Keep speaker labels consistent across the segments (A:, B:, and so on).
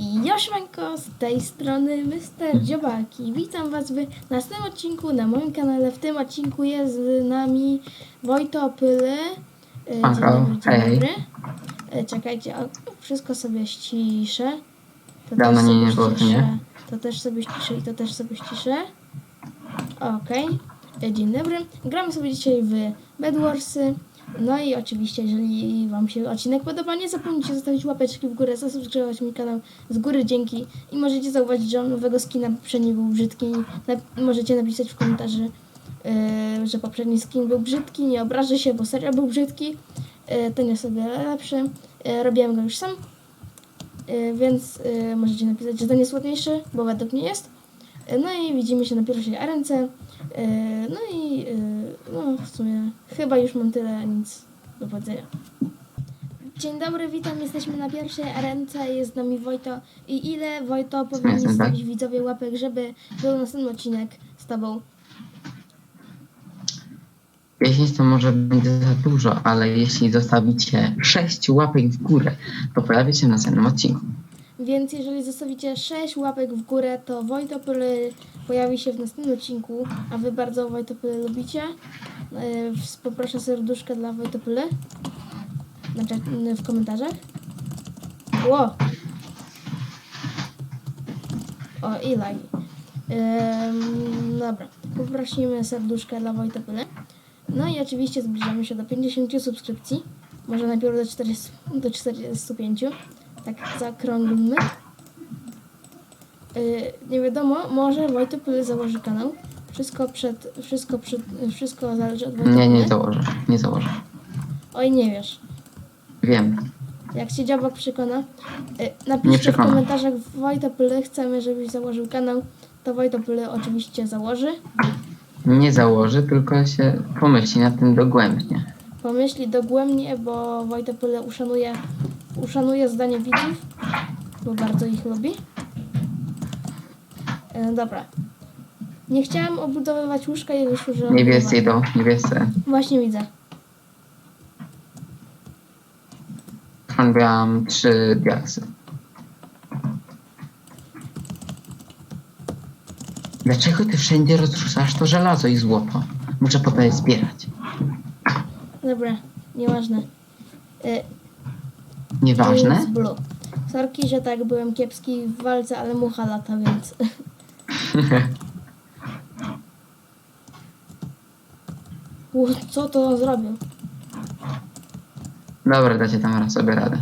A: I Josiemanko, z tej strony Mr. Dziobaki. Witam Was w następnym odcinku na moim kanale. W tym odcinku jest z nami Wojto Pyly. E, Dzień dobry, dzień
B: hej.
A: dobry. E, Czekajcie, o, wszystko sobie ściszę. To
B: Dawno
A: też
B: nie- było, to
A: ściszę.
B: nie?
A: To też sobie ściszę i to też sobie ściszę. Okej. E, Dzień dobry. Gramy sobie dzisiaj w Bedwarsy. No i oczywiście, jeżeli Wam się odcinek podoba, nie zapomnijcie zostawić łapeczki w górę, zasubskrybować mój kanał z góry, dzięki. I możecie zauważyć, że nowego skina poprzedni był brzydki. Możecie napisać w komentarzu, yy, że poprzedni skin był brzydki, nie obrażę się, bo serio był brzydki. Yy, ten jest wiele lepszy. Yy, robiłem go już sam. Yy, więc yy, możecie napisać, że ten jest ładniejszy, bo według mnie jest. Yy, no i widzimy się na pierwszej arence. Yy, no i yy, no w sumie chyba już mam tyle, nic do powiedzenia. Dzień dobry, witam, jesteśmy na pierwszej arence, jest z nami Wojto. I ile Wojto powinni
B: tak?
A: stawić widzowie łapek, żeby był następny odcinek z tobą?
B: 10 to może będzie za dużo, ale jeśli zostawicie 6 łapek w górę, to pojawi się w następnym odcinku.
A: Więc jeżeli zostawicie 6 łapek w górę, to Wojtopyly pojawi się w następnym odcinku, a wy bardzo Wojtopyly lubicie. Yy, Poproszę serduszkę dla Wojtopyly. Znaczy yy, w komentarzach. Ło! O, i lagi. Ym, dobra, poprosimy serduszkę dla Wojtopyly. No i oczywiście zbliżamy się do 50 subskrypcji. Może najpierw do, 40, do 45. Tak zakrąglmy. Yy, nie wiadomo, może Wojtopyly założy kanał. Wszystko przed, wszystko przed, wszystko zależy od Wojtopyly.
B: Nie, nie założę, nie założę.
A: Oj, nie wiesz.
B: Wiem.
A: Jak się dziabok przekona, yy, napiszcie w komentarzach Wojtopyly, chcemy, żebyś założył kanał. To Wojtopyly oczywiście założy.
B: Nie założę, tylko się pomyśli nad tym dogłębnie.
A: Pomyśli dogłębnie, bo Wojtopyle uszanuje, uszanuje zdanie widzów, bo bardzo ich lubi. E, dobra. Nie chciałam obudowywać łóżka i wyszło, że...
B: Niebiescy idą, niebiescy.
A: Właśnie widzę.
B: Handlałam 3 diaksy. Dlaczego ty wszędzie rozrzucasz to żelazo i złoto? Muszę potem je zbierać.
A: Dobra, nieważne. E,
B: Nieważne?
A: Sorki, że tak byłem kiepski w walce, ale mucha lata, więc... Ło, Co to zrobił?
B: Dobra, dacie tam raz sobie radę.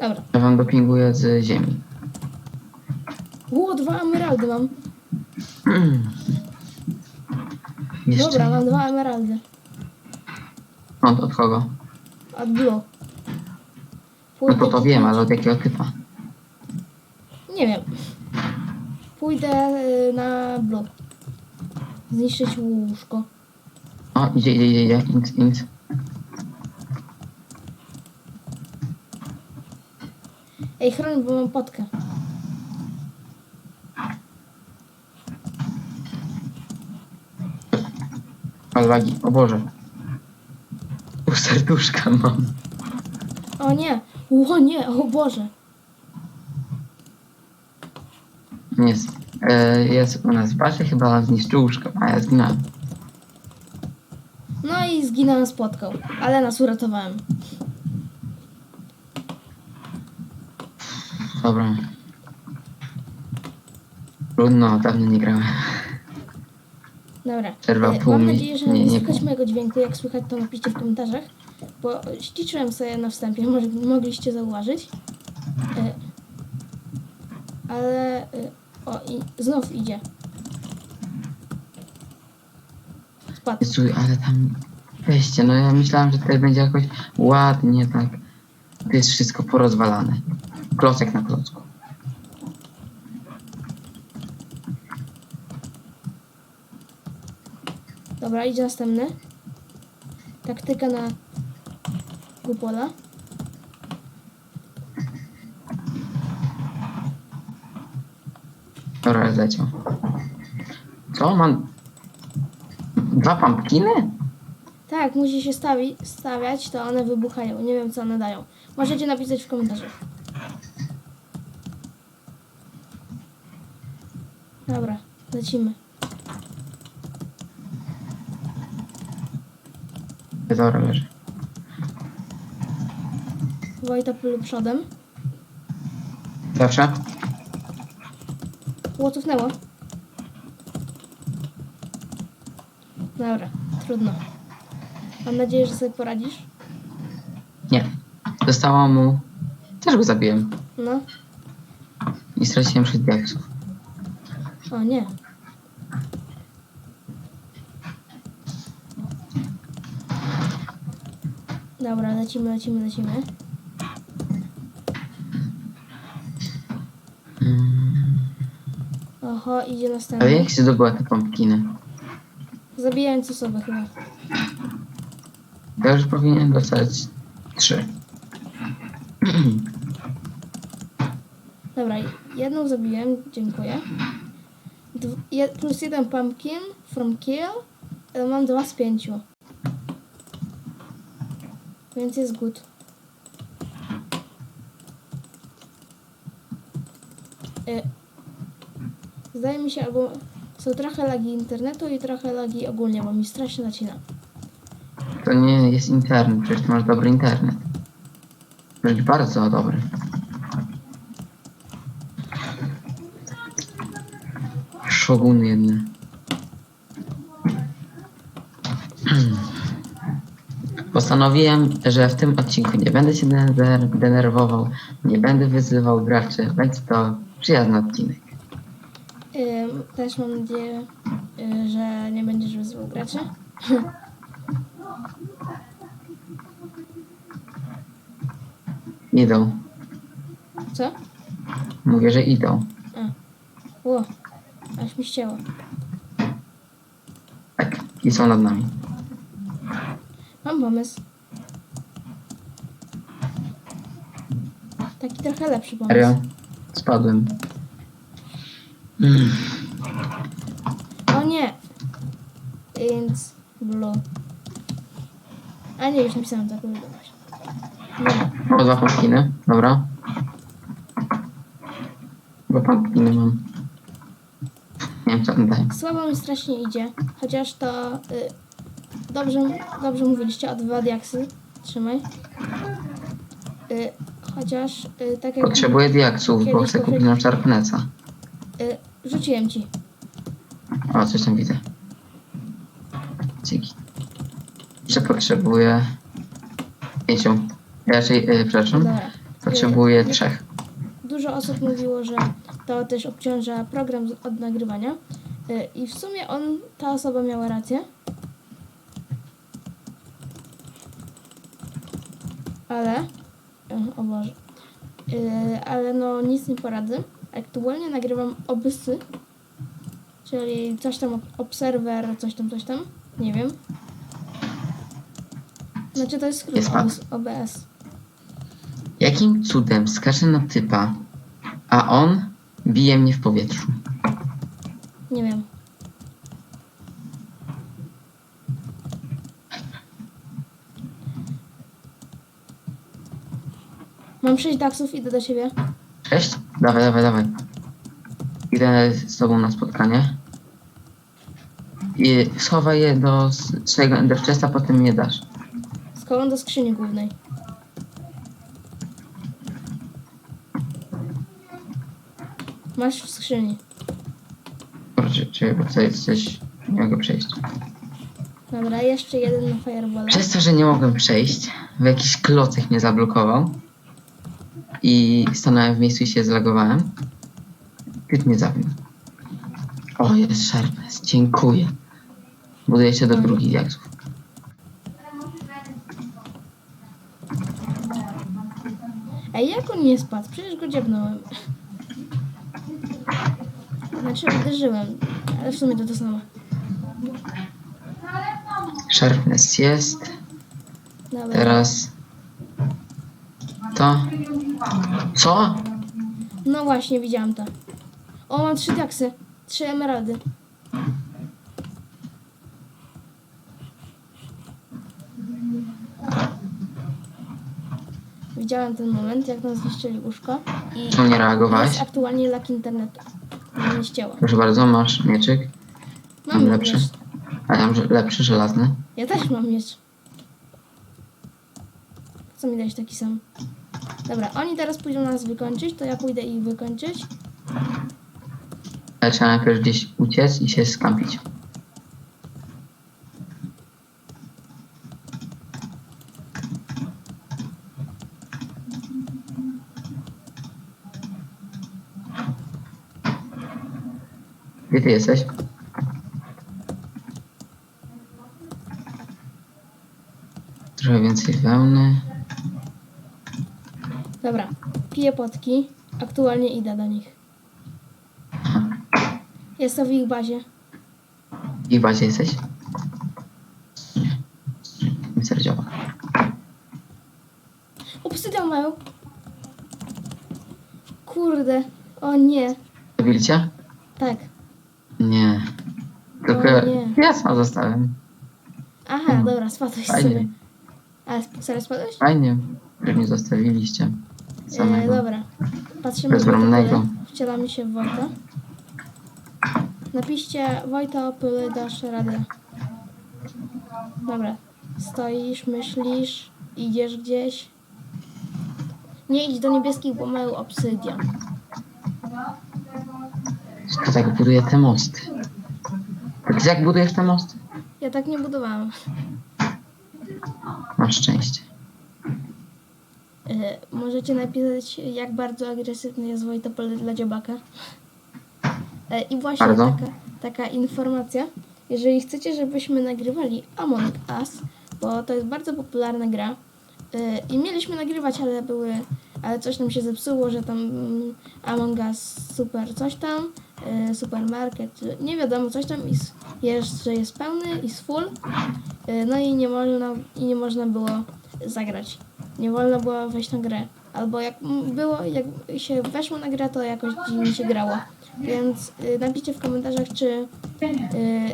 A: Dobra.
B: Ja wam dopinguję z ziemi.
A: Ło, dwa emeraldy mam.
B: Jeszcze
A: Dobra, mam dwa emeraldy.
B: Od, od kogo?
A: Od blue.
B: No to to wiem, ale od jakiego typa?
A: Nie wiem. Pójdę y, na blue. Zniszczyć łóżko.
B: O, idzie, idzie, idzie, idzie. Int, int.
A: Ej, chroń, bo mam potkę.
B: Odwagi. O Boże. Serduszka mam.
A: O nie! O nie! O Boże!
B: Jest. E, jest u nas w bazie, chyba zniszczył łóżko, a ja zginąłem.
A: No i zginąłem z potką. Ale nas uratowałem.
B: Dobra. Trudno, dawno nie grałem.
A: Dobra.
B: Przerwa
A: Y,
B: pół
A: Mam
B: mi-
A: nadzieję, że
B: nie,
A: nie,
B: nie
A: słychać
B: pół.
A: mojego dźwięku. Jak słychać, to napiszcie w komentarzach. Bo ściszyłem sobie na wstępie, może mogliście zauważyć. Y, Ale... y, O, i znów idzie. Spadł.
B: Jezu, ale tam... Weźcie, no ja myślałem, że tutaj będzie jakoś ładnie, tak. Tu jest wszystko porozwalane. Klocek na klocku.
A: Dobra, idzie następny. Taktyka na kupola.
B: Dobra, zleciał. Co? Mam... Dwa pumpkiny?
A: Tak, musi się stawi, stawiać, to one wybuchają. Nie wiem, co one dają. Możecie napisać w komentarzach. Dobra, lecimy.
B: Dobra, leży.
A: Wojta pylu przodem.
B: Zawsze?
A: Ło, cofnęło. Dobra, trudno. Mam nadzieję, że sobie poradzisz.
B: Nie. Zostało mu... Też go zabiłem.
A: No.
B: I straciłem 6 diaksów.
A: O nie. Dobra, lecimy, lecimy, lecimy. Oho, idzie
B: Ale
A: następny.
B: jak się zdobyła te pumpkiny?
A: Zabijając osobę chyba.
B: Ja już powinienem dostać 3.
A: Dobra, jedną zabiłem, dziękuję. Dw- je, plus jeden pumpkin from kill. e, Mam dwa z pięciu. Więc jest good. E, Zdaje mi się, albo są trochę lagi internetu i trochę lagi ogólnie, bo mi strasznie nacina.
B: To nie jest internet, przecież masz dobry internet. Wręcz bardzo dobry. Szoguny jedne. Postanowiłem, że w tym odcinku nie będę się dener- denerwował, nie będę wyzywał graczy. Będzie to przyjazny odcinek.
A: Ym, też mam nadzieję, y, że nie będziesz wyzywał graczy.
B: Idą.
A: Co?
B: Mówię, że idą.
A: Ło, aż mi ścięło.
B: Tak, i są nad nami.
A: Mam pomysł. Taki trochę lepszy pomysł.
B: Serio? Spadłem. Mm.
A: O nie! Więc blue. A nie, już napisałem wiadomość. Nie,
B: O, dwa pumpkiny. Dobra. Dwa pumpkiny mam. Nie wiem co on daje.
A: słabo mi strasznie idzie, chociaż to y, dobrze, dobrze mówiliście o dwa diaksy. Trzymaj. Y, chociaż y, tak jak
B: Potrzebuję diaksów, bo
A: Kiedyś
B: chcę kupić na Sharpnessa.
A: y, rzuciłem ci.
B: O, coś tam widzę. Dzięki. Jeszcze potrzebuję pięciu. Raczej, yy, przepraszam.
A: Dobra.
B: Potrzebuję
A: Y,
B: trzech.
A: Dużo osób mówiło, że to też obciąża program z- od nagrywania. Y, I w sumie on, ta osoba miała rację. Ale, y, o Boże, Y, ale no nic nie poradzę. Aktualnie nagrywam obysy, czyli coś tam ob- obserwer, coś tam, coś tam, nie wiem. Znaczy to jest skrót. OBS. OBS.
B: Jakim cudem skaczę na typa, a on bije mnie w powietrzu?
A: Nie wiem. Mam 6 daksów, idę do siebie.
B: Cześć? Dawaj, dawaj, dawaj. Idę z tobą na spotkanie. I schowaj je do s- swojego Ender Chesta, potem je dasz.
A: Skołam do skrzyni głównej. Masz w skrzyni.
B: Proszę, czy bo tutaj coś... Nie mogę przejść.
A: Dobra, jeszcze jeden na fireballa.
B: Przez to, że nie mogłem przejść, w jakiś klocek mnie zablokował i stanąłem w miejscu i się zlagowałem. Typ mnie zabił. O, jest Sharpness. Dziękuję. Buduję się do drugich diaksów.
A: Ej, jak on nie spadł? Przecież go dziabnąłem. Znaczy uderzyłem, ale w sumie to to samo.
B: Sharpness jest.
A: Dobra.
B: Teraz... Co?
A: No właśnie, widziałam to. O, mam trzy taksy. Trzy emeraldy. Widziałem ten moment, jak nam zniszczyli łóżko. I
B: Czemu nie reagować.
A: Jest aktualnie lak internetu. Nie ścięła.
B: Proszę bardzo, masz mieczyk.
A: Mam
B: lepszy.
A: Miecz.
B: A tam lepszy, żelazny.
A: Ja też mam miecz. Co mi dać taki sam? Dobra, oni teraz pójdą nas wykończyć, to ja pójdę ich wykończyć.
B: Ale trzeba najpierw gdzieś uciec i się skampić. Gdzie ty jesteś? Trochę więcej wełny.
A: Dobra, piję potki. Aktualnie idę do nich. Jestem w ich bazie.
B: W bazie jesteś? Mister działa.
A: Obsydian mają. Kurde. O nie.
B: Zabili cię?
A: Tak.
B: Nie. Tylko
A: nie.
B: ja sam zostałem.
A: Aha,
B: Hmm.
A: dobra, spadłeś
B: Fajnie.
A: sobie. A, sp- serio spadłeś?
B: Fajnie, że mnie zostawiliście.
A: E,
B: Samego.
A: dobra. Patrzymy
B: Bezbronnego.
A: Wcielamy się w Wojta. Napiszcie Wojta Opyly dasz radę. Dobra. Stoisz, myślisz, idziesz gdzieś. Nie idź do niebieskich, bo mają obsydian.
B: Kto tak buduje te mosty? Jak budujesz te mosty?
A: Ja tak nie budowałam.
B: Masz szczęście.
A: E, możecie napisać, jak bardzo agresywny jest Wojtopol dla dziobaka. E, I właśnie
B: Bardzo.
A: taka, taka informacja. Jeżeli chcecie, żebyśmy nagrywali Among Us, bo to jest bardzo popularna gra e, i mieliśmy nagrywać, ale były, ale coś nam się zepsuło, że tam mm, Among Us super coś tam, e, supermarket, nie wiadomo, coś tam i s- jest, że jest pełny i full, no i nie można, i nie można było zagrać. Nie wolno było wejść na grę. Albo jak było, jak się weszło na grę, to jakoś dziwnie się grało. Więc y, napiszcie w komentarzach, czy y,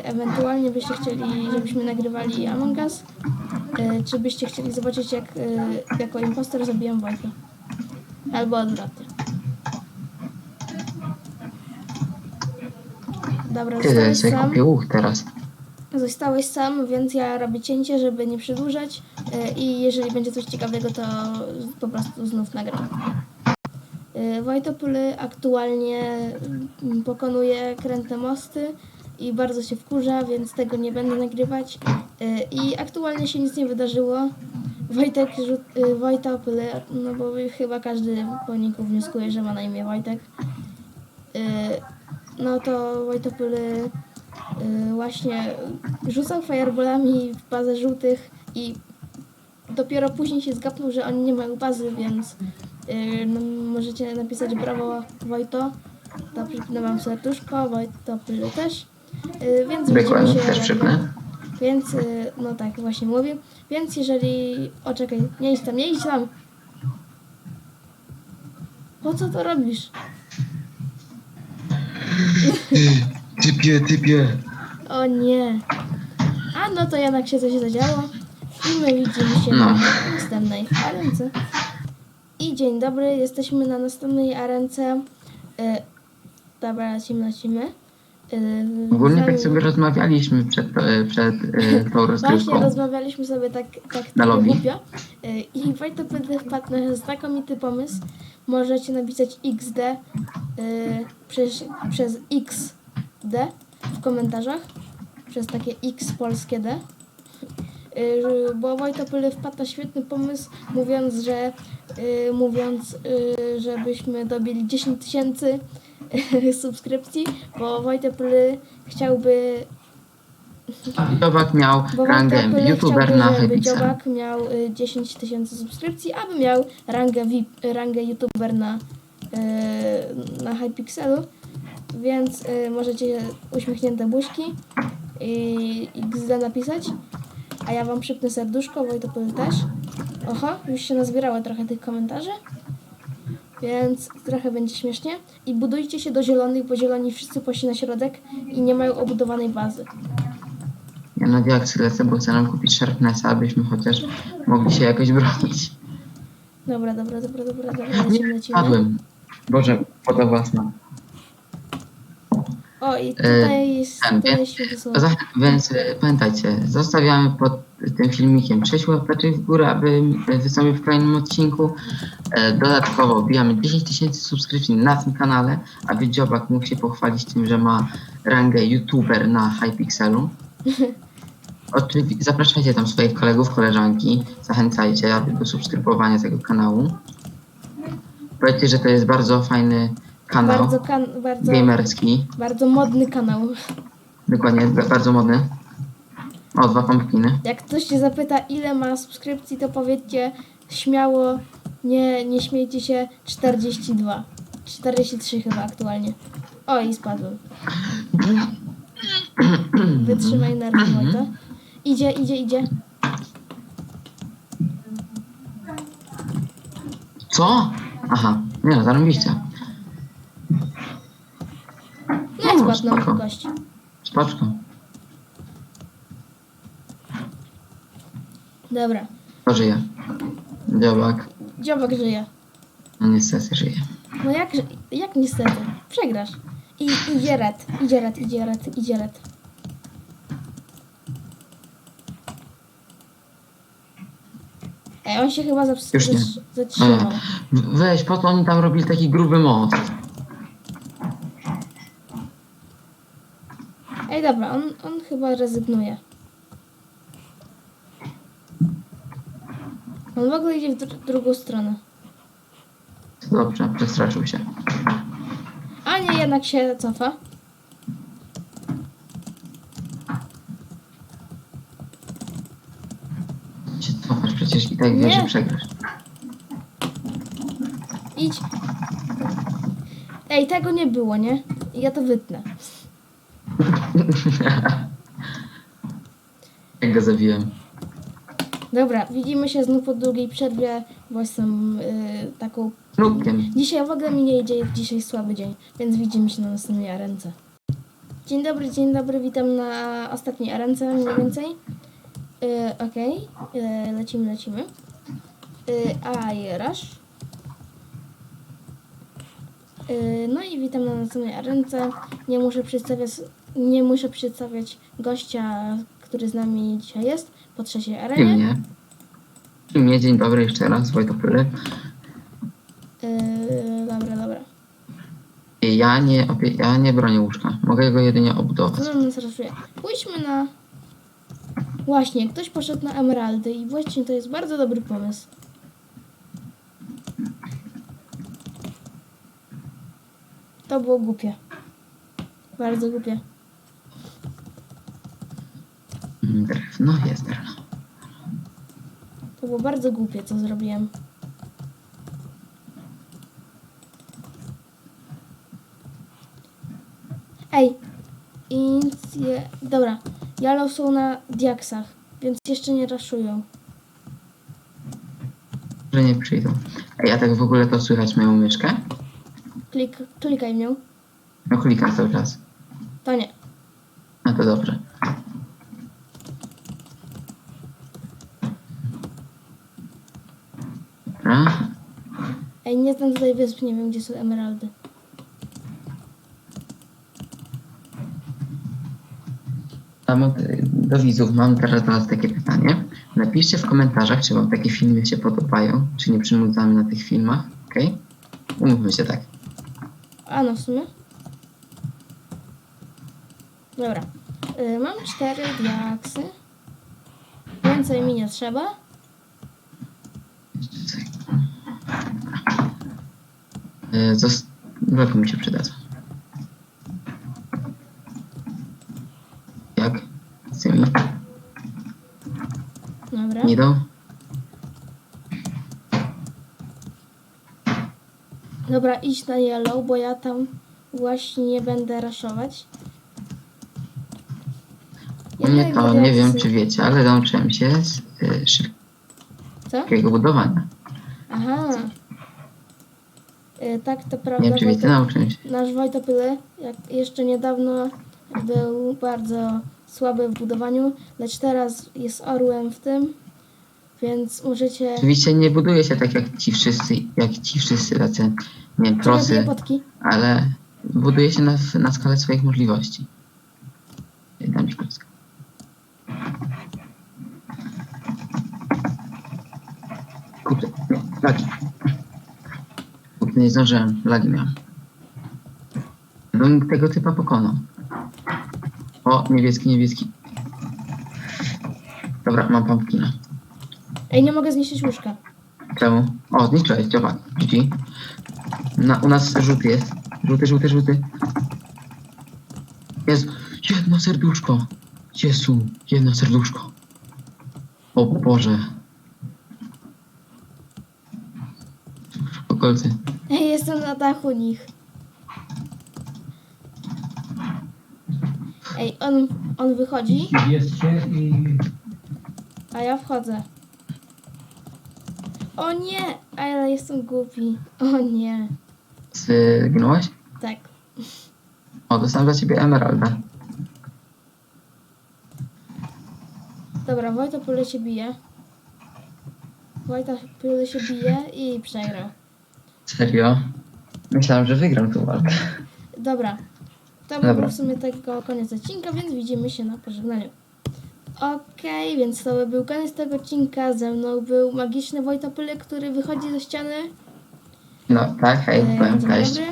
A: ewentualnie byście chcieli, żebyśmy nagrywali Among Us, y, czy byście chcieli zobaczyć, jak y, jako impostor zabijam Wojtka. Albo odwrotnie. Dobra,
B: Ty
A: zostałeś
B: sobie
A: sam.
B: łuk teraz.
A: Zostałeś sam, więc ja robię cięcie, żeby nie przedłużać i jeżeli będzie coś ciekawego, to po prostu znów nagram. E, Wojtopóly aktualnie mm, pokonuje kręte mosty i bardzo się wkurza, więc tego nie będę nagrywać. E, I aktualnie się nic nie wydarzyło. Wojtek, e, Wojtopóly, no bo chyba każdy po niku wnioskuje, że ma na imię Wojtek. No to Wojtopóly y, właśnie rzucał fireballami w bazę żółtych i dopiero później się zgapnął, że oni nie mają bazy, więc y, no, możecie napisać brawo Wojto. To przypnę wam serduszko, Wojto też. Y, więc widzimy się
B: też przypnę.
A: Więc, y, no tak, właśnie mówię. Więc jeżeli... O, czekaj, nie idź tam, nie idź tam! Po co to robisz?
B: Typie, typie.
A: O nie. A no to jednak się coś zadziało. I my widzimy się
B: No.
A: na następnej arence. I dzień dobry, jesteśmy na następnej arence. Y, dobra, lecimy, lecimy. Y,
B: Ogólnie tak sobie rozmawialiśmy przed, e, przed e, tą
A: Właśnie
B: rozgrywką.
A: rozmawialiśmy sobie tak, tak
B: lobby.
A: głupio. Y, I Wojtek będę wpadł na znakomity pomysł. Możecie napisać XD y, przez, przez XD w komentarzach. Przez takie X polskie D. Y, Bo Wojtopyly wpadł na świetny pomysł, mówiąc, że y, mówiąc, y, żebyśmy dobili 10 tysięcy subskrypcji, bo Wojtopyly chciałby
B: Dziobak miał
A: bo
B: rangę
A: Wojtek
B: youtuber na
A: żeby
B: Hypixel.
A: Dziobak miał y, 10 tysięcy subskrypcji, aby miał rangę, VIP, rangę youtuber na, y, na Hypixelu. Więc y, możecie uśmiechnięte buźki i XD napisać. A ja wam przypnę serduszko, Wojtopol też. Oho, już się nazbierało trochę tych komentarzy. Więc trochę będzie śmiesznie. I budujcie się do zielonych, bo zieloni wszyscy poszli na środek i nie mają obudowanej bazy.
B: Ja na diaksy lecę, bo chcę nam kupić Sharpnessa, abyśmy chociaż mogli się jakoś bronić.
A: Dobra, dobra, dobra, dobra, dobra, lecimy.
B: padłem. Boże, woda własna.
A: O, i tutaj jest,
B: ten, więc-. Za- e, pamiętajcie, zostawiamy pod tym filmikiem 6 łapeczek w górę, aby wystąpić w kolejnym odcinku. E, Dodatkowo wbijamy 10 tysięcy subskrypcji na tym kanale, aby Dziobak mógł się pochwalić tym, że ma rangę youtuber na Hypixelu. Oczywiście zapraszajcie tam swoich kolegów, koleżanki, zachęcajcie aby do subskrybowania tego kanału. Powiedzcie, że to jest bardzo fajny kanał
A: Bardzo, kan, bardzo,
B: gamerski.
A: bardzo modny kanał.
B: Dokładnie, ba- bardzo modny. O, dwa pumpkiny.
A: Jak ktoś się zapyta, ile ma subskrypcji, to powiedzcie śmiało, nie, nie śmiejcie się, 42. 43 chyba aktualnie. O, i spadłem. Wytrzymaj nerwy, Wojta. Idzie, idzie, idzie.
B: Co? Aha, nie no, zarobiście.
A: No i
B: O,
A: spadł nam
B: spoko.
A: kość.
B: Spaczką.
A: Dobra.
B: To żyje. Dziobak.
A: Dziobak żyje.
B: No niestety żyje.
A: No jak, jak niestety? Przegrasz. I idzie red, idzie red, idzie red, idzie red. Ej, on się chyba
B: Już nie.
A: zatrzymał.
B: Weź, po co oni tam robili taki gruby most?
A: Ej, dobra, on, on chyba rezygnuje. On w ogóle idzie w dr- drugą stronę.
B: Dobrze, przestraszył się.
A: A nie, jednak się cofa.
B: Się cofasz, przecież i tak wiesz,
A: Nie.
B: że przegrasz.
A: Idź. Ej, tego nie było, nie? Ja to wytnę.
B: Jak go zabiłem.
A: Dobra, widzimy się znów po długiej przerwie, bo jestem y, taką...
B: Nubkiem.
A: Dzisiaj w ogóle mi nie idzie, jest dzisiaj słaby dzień, więc widzimy się na następnej arence. Dzień dobry, dzień dobry, witam na ostatniej arence mniej więcej. Y, Okej, y, lecimy, lecimy. Y, a, Rush. Y, no i witam na następnej arence. Nie muszę przedstawiać, nie muszę przedstawiać gościa, który z nami dzisiaj jest po trzeciej arenie.
B: mnie. Mnie, dzień dobry jeszcze raz, Wojtopyry.
A: Yy, dobra, dobra.
B: Ja nie, opie- ja nie bronię łóżka. Mogę go jedynie obudować.
A: Co nam nas raszuje? Pójdźmy na... Właśnie, ktoś poszedł na emeraldy i właśnie to jest bardzo dobry pomysł. To było głupie. Bardzo głupie.
B: Mm, Drewno jest drewno.
A: To było bardzo głupie, co zrobiłem. Ej, nic je... Dobra, Yellow są na diaksach, więc jeszcze nie raszują.
B: Że nie przyjdą. Ej, a tak w ogóle to słychać moją myszkę?
A: Klik, klikaj nią.
B: No klikam cały czas.
A: To nie.
B: No to dobrze. Dobra.
A: Ej, nie znam tutaj wysp, nie wiem gdzie są emeraldy.
B: Mo- do widzów mam teraz do Was takie pytanie. Napiszcie w komentarzach, czy Wam takie filmy się podobają, czy nie przynudzamy na tych filmach, okej? Umówmy się tak.
A: A no w sumie. Dobra. Y, mam cztery diaksy. Więcej mi nie trzeba.
B: E, Bloki mi się przydadzą. Jak? Z tymi?
A: Dobra.
B: Nie idą?
A: Dobra, idź na yellow, bo ja tam właśnie nie będę raszować.
B: Mnie
A: Jednego
B: to nie wiem, czy wiecie, ale nauczyłem się z y,
A: Co?
B: szybkiego budowania.
A: Aha. Y, tak, to
B: Nie
A: prawda.
B: wiem, czy wiecie,
A: Wojtek-
B: nauczyłem się.
A: Nasz Wojtopyle, jak jeszcze niedawno był bardzo słaby w budowaniu, lecz teraz jest orłem w tym. Więc możecie...
B: Oczywiście nie buduje się tak jak ci wszyscy, jak ci wszyscy tacy, nie wiem, prosy,
A: potki.
B: ale buduje się na, na skalę swoich możliwości. Dam ci klocka. Kurde, nie, lagi. Nie zdążyłem, lagi miałem. Bym tego typa pokonał. O, niebieski, niebieski. Dobra, mam pumpkina.
A: Ej, nie mogę zniszczyć łóżka.
B: Czemu? O, zniszczyłeś, działa. GG. Na, u nas żółty jest. Żółty, żółty, żółty. Jest jedno serduszko. Jezu, jedno serduszko. O Boże. Okolcy.
A: Jestem na dachu nich. Ej, on, on wychodzi,
C: Bierzcie i
A: a ja wchodzę. O nie! Ale jestem głupi. O nie.
B: Zginąłeś?
A: Tak.
B: O, dostałem dla ciebie emeralda.
A: Dobra, Wojta Pyle się bije. Wojta Pyle się bije i przegrał.
B: Serio? Myślałem, że wygram tą walkę.
A: Dobra. To
B: Dobra.
A: był w sumie tego koniec odcinka, więc widzimy się na pożegnaniu. Okej, więc to by był koniec tego odcinka. Ze mną był magiczny Wojta Pyle, który wychodzi ze ściany.
B: No, tak, hej,
A: E,
B: powiem
A: dzień
B: cześć.
A: dobry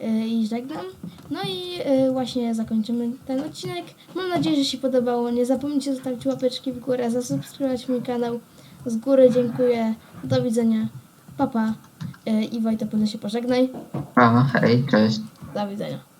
A: e, i żegnam. No i e, właśnie zakończymy ten odcinek. Mam nadzieję, że się podobało. Nie zapomnijcie zostawić łapeczki w górę, zasubskrybować mój kanał. Z góry dziękuję. Do widzenia. Papa. Pa. E, I Pyle się pożegnaj.
B: A, hej, cześć.
A: Do widzenia.